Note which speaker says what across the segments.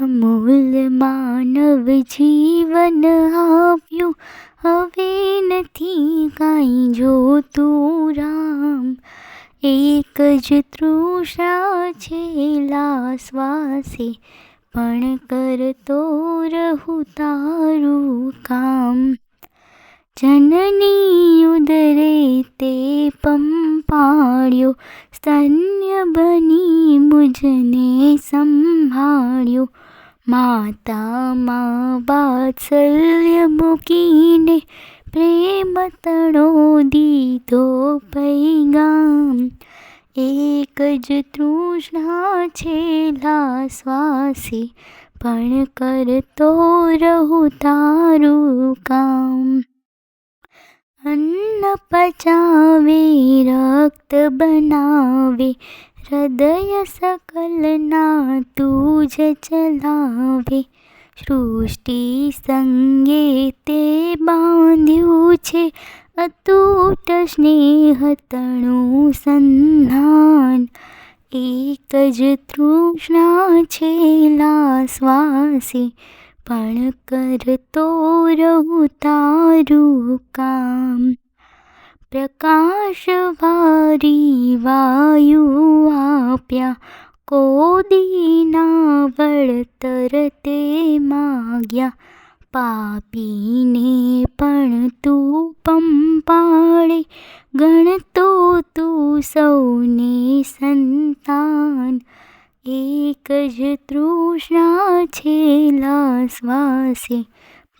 Speaker 1: અમૂલ માનવ જીવન આપ્યું. હવે નથી કાંઈ જોતું રામ. એક જ તૃષા છે લાશ્વાસે પણ કરતો રહું તારું કામ. જનની ઉદરે તે પંપાળ્યો સ્તન્ય બની મુજને સંભાળ્યો માતામાં વાત્સલ્ય મૂકીને પ્રેમ તણો દીધો પૈગામ એક જ તૃષ્ણા છેલ્લા શ્વાસે પણ કરતો રહું તારું કામ અન્ન પચાવે, રક્ત બનાવે, હૃદય સકલના તું જ ચલાવે. સૃષ્ટિ સંગે તે બાંધ્યું છે, અતૂટ સ્નેહ તણું એક જ તૃષ્ણા છેલા શ્વાસે, પણ કરતો રહું તારું કામ. પ્રકાશ વારી વાયુ આપ્યા. કોદીના વળતર તે માગ્યા. પાપીને પણ તું પંપાળે. ગણતો તું સૌને સંતાન. એક જ તૃષ્ણા છેલા શ્વાસે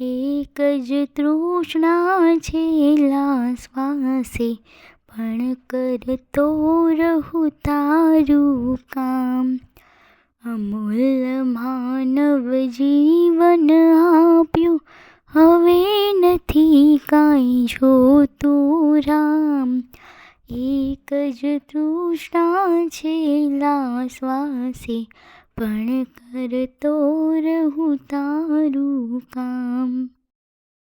Speaker 1: એક જ તૃષ્ણા છેલ્લા શ્વાસે, પણ કરતો રહું તારું કામ. અમૂલ માનવ જીવન આપ્યું, હવે નથી કાંઈ જોતું રામ. એક જ તૃષ્ણા છેલ્લા શ્વાસે પણ કરતો રહું તારું કામ.